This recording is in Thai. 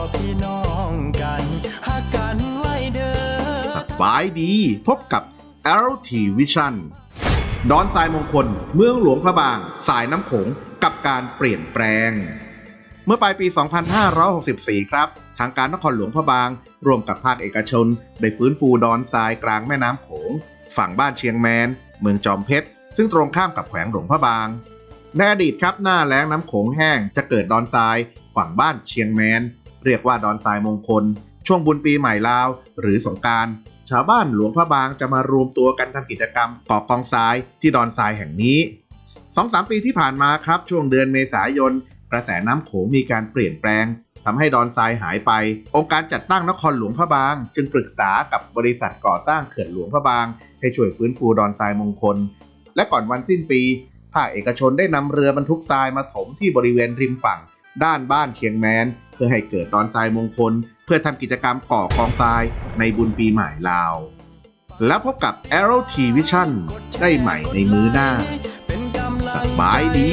็พี่น้องกันหักกันไว้เด้อสบายดีพบกับ LT Vision ดอนสายมงคล เมืองหลวงพระบาง สายน้ำโขงกับการเปลี่ยนแปลง เมื่อปลายปี 2564 ครับ ทางการนครหลวงพระบาง ร่วมกับภาคเอกชน ได้ฟื้นฟูดอนทรายกลางแม่น้ำโขง ฝั่งบ้านเชียงแมน เมืองจอมเพชร ซึ่งตรงข้ามกับแขวงหลวงพระบาง ในอดีตครับหน้าแล้งน้ำโขงแห้งจะเกิดดอนทราย ฝั่งบ้านเชียงแมน เรียกว่าดอนทรายมงคล ช่วงบุญปีใหม่ลาว หรือสงการชาวบ้านหลวงพระบางจะมารวมตัวกันทำกิจกรรมก่อกองทรายที่ดอนทรายแห่งนี้สองสามปีที่ผ่านมาครับ ช่วงเดือนเมษายน กระแสน้ำโขงมีการเปลี่ยนแปลงทำให้ดอนทรายหายไป องค์การจัดตั้งนครหลวงพระบาง จึงปรึกษากับบริษัทก่อสร้างเขื่อนหลวงพระบาง ให้ช่วยฟื้นฟูดอนทรายมงคล และก่อนวันสิ้นปี ภาคเอกชนได้นำเรือบรรทุกทรายมาถมที่บริเวณริมฝั่ง ด้านบ้านเชียงแมน เพื่อให้เกิดดอนทรายมงคล เพื่อทำกิจกรรมก่อกองทรายในบุญปีใหม่ลาว แล้วพบกับ Arrow T Vision ได้ใหม่ในมื้อหน้า สบายดี